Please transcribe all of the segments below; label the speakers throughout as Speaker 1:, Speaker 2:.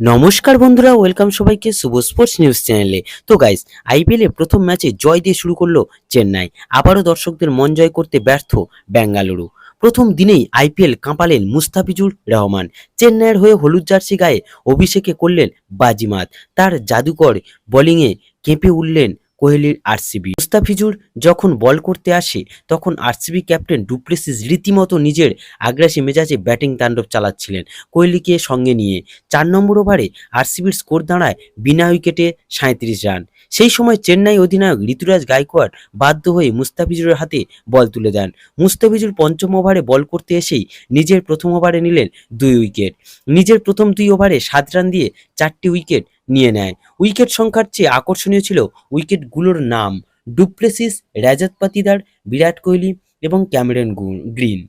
Speaker 1: নমস্কার বন্ধুরা ওয়েলকাম সবাইকে শুভ স্পোর্টস নিউজ চ্যানেলে তো গাইস আইপিএলে প্রথম ম্যাচে জয় দিয়ে শুরু করল চেন্নাই। আবারও দর্শকদের মন জয় করতে ব্যর্থ বেঙ্গালুরু। প্রথম দিনেই আইপিএল কাঁপালেন মুস্তাফিজুর রহমান। চেন্নাইয়ের হয়ে হলুদ জার্সি গায়ে অভিষেকে করলেন বাজিমাত। তার জাদুকর বোলিংয়ে কেঁপে উঠলেন কোহলির আরসিবি। মুস্তাফিজুর যখন বল করতে আসে, তখন আরসিবি ক্যাপ্টেন ডুপ্লেসিস রীতিমতো নিজের আগ্রাসী মেজাজে ব্যাটিং তাণ্ডব চালাচ্ছিলেন কোহলিকে সঙ্গে নিয়ে। চার নম্বর ওভারে আরসিবির স্কোর দাঁড়ায় বিনা উইকেটে সাঁত্রিশ রান। সেই সময় চেন্নাই অধিনায়ক ঋতুরাজ গায়কোয়াড় বাধ্য হয়ে মুস্তাফিজুরের হাতে বল তুলে দেন। মুস্তাফিজুর পঞ্চম ওভারে বল করতে এসেই নিজের প্রথম ওভারে নিলেন দুই উইকেট। নিজের প্রথম দুই ওভারে সাত রান দিয়ে চারটি উইকেট নিয়ে নেয়। উইকেট সংখ্যার চেয়ে আকর্ষণীয় ছিল উইকেটগুলোর নাম ডুপ্লেসিস রাজাত পাতিদার, বিরাট কোহলি এবং ক্যামেরন গ্রিন।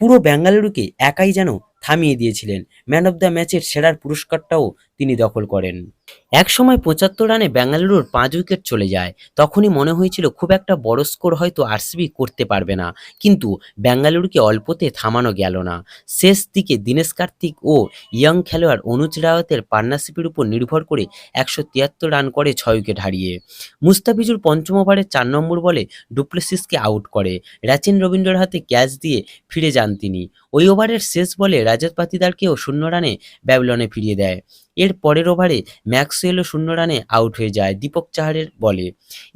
Speaker 1: পুরো বেঙ্গালুরুকে একাই যেন থামিয়ে দিয়েছিলেন। ম্যান অব দ্য ম্যাচের সেরার পুরস্কারটাও তিনি দখল করেন। এক সময় পঁচাত্তর রানে বেঙ্গালুরুর পাঁচ উইকেট চলে যায়। তখনই মনে হয়েছিল খুব একটা বড় স্কোর হয়তো আরসিবি করতে পারবে না। কিন্তু বেঙ্গালুরুকে অল্পতে থামানো গেল না। শেষ দিকে দীনেশ কার্তিক ও ইয়ং খেলোয়াড় অনুজ রাওয়াতের পার্টনারশিপের উপর নির্ভর করে একশো তিয়াত্তর রান করে ছয় উইকেট হারিয়ে। মুস্তাফিজুর পঞ্চম ওভারে চার নম্বর বলে ডুপ্লেসিসকে আউট করে। রাচিন রবীন্দ্রর হাতে ক্যাচ দিয়ে ফিরে যান তিনি। ওই ওভারের শেষ বলে রাজত পাতিদারকেও শূন্য রানে ব্যাবলনে ফিরিয়ে দেয়। এর পরের ওভারে ম্যাক্সওয়েলও শূন্য রানে আউট হয়ে যায় দীপক চাহারের বলে।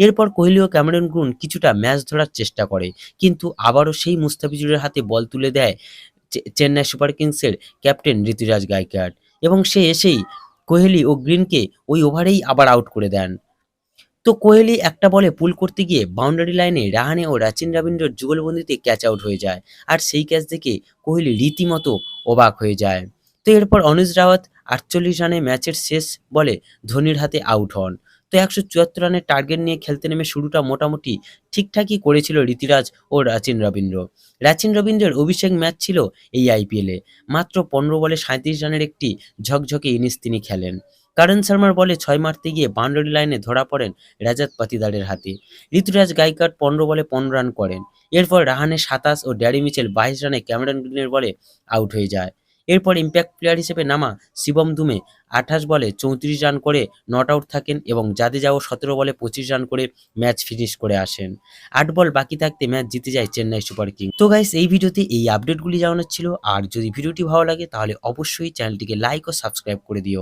Speaker 1: এরপর কোহলি ও ক্যামেরন গ্রুন কিছুটা ম্যাচ ধরার চেষ্টা করে, কিন্তু আবারও সেই মুস্তাফিজুরের হাতে বল তুলে দেয় চেন্নাই সুপার কিংসের ক্যাপ্টেন ঋতুরাজ গায়কোয়াড় এবং সে এসেই কোহলি ও গ্রিনকে ওই ওভারেই আবার আউট করে দেন। তো কোহলি একটা বলে পুল করতে গিয়ে বাউন্ডারি লাইনে রাহানে ও রাচিন রবীন্দ্রর যুগলবন্দিতে ক্যাচ আউট হয়ে যায়, আর সেই ক্যাচ দেখে কোহলি রীতিমতো অবাক হয়ে যায়। তো এরপর অনুজ রাওয়াত আটচল্লিশ রানে ম্যাচের শেষ বলে ধোনির হাতে আউট হন। তো একশো চুয়াত্তর রানের টার্গেট নিয়ে খেলতে নেমে শুরুটা মোটামুটি ঠিকঠাকই করেছিল রীতিরাজ ও রাচিন রবীন্দ্র। রাচিন রবীন্দ্রের অভিষেক ম্যাচ ছিল এই আইপিএলে মাত্র পনেরো বলে সাঁত্রিশ রানের একটি ঝকঝকে ইনিংস তিনি খেলেন। কারণ শর্মার বলে ছয় মারতে গিয়ে বাউন্ডারি লাইনে ধরা পড়েন রাজাত পাতিদারের হাতে। ঋতুরাজ গাইকাট পনেরো বলে পনেরো রান করেন। এরপর রাহানে সাতাশ ও ড্যারি মিচেল বাইশ রানে ক্যামেরন গ্রিনের বলে আউট হয়ে যায়। এরপর ইম্প্যাক্ট প্লেয়ার হিসেবে নামা শিবম দুমে আঠাশ বলে চৌত্রিশ রান করে নট আউট থাকেন এবং জাদেজাও সতেরো বলে পঁচিশ রান করে ম্যাচ ফিনিশ করে আসেন। আট বল বাকি থাকতে ম্যাচ জিতে যায় চেন্নাই সুপার কিং তো গাইস এই ভিডিওতে এই আপডেটগুলি জানানোর ছিল। আর যদি ভিডিওটি ভালো লাগে তাহলে অবশ্যই চ্যানেলটিকে লাইক ও সাবস্ক্রাইব করে দিও।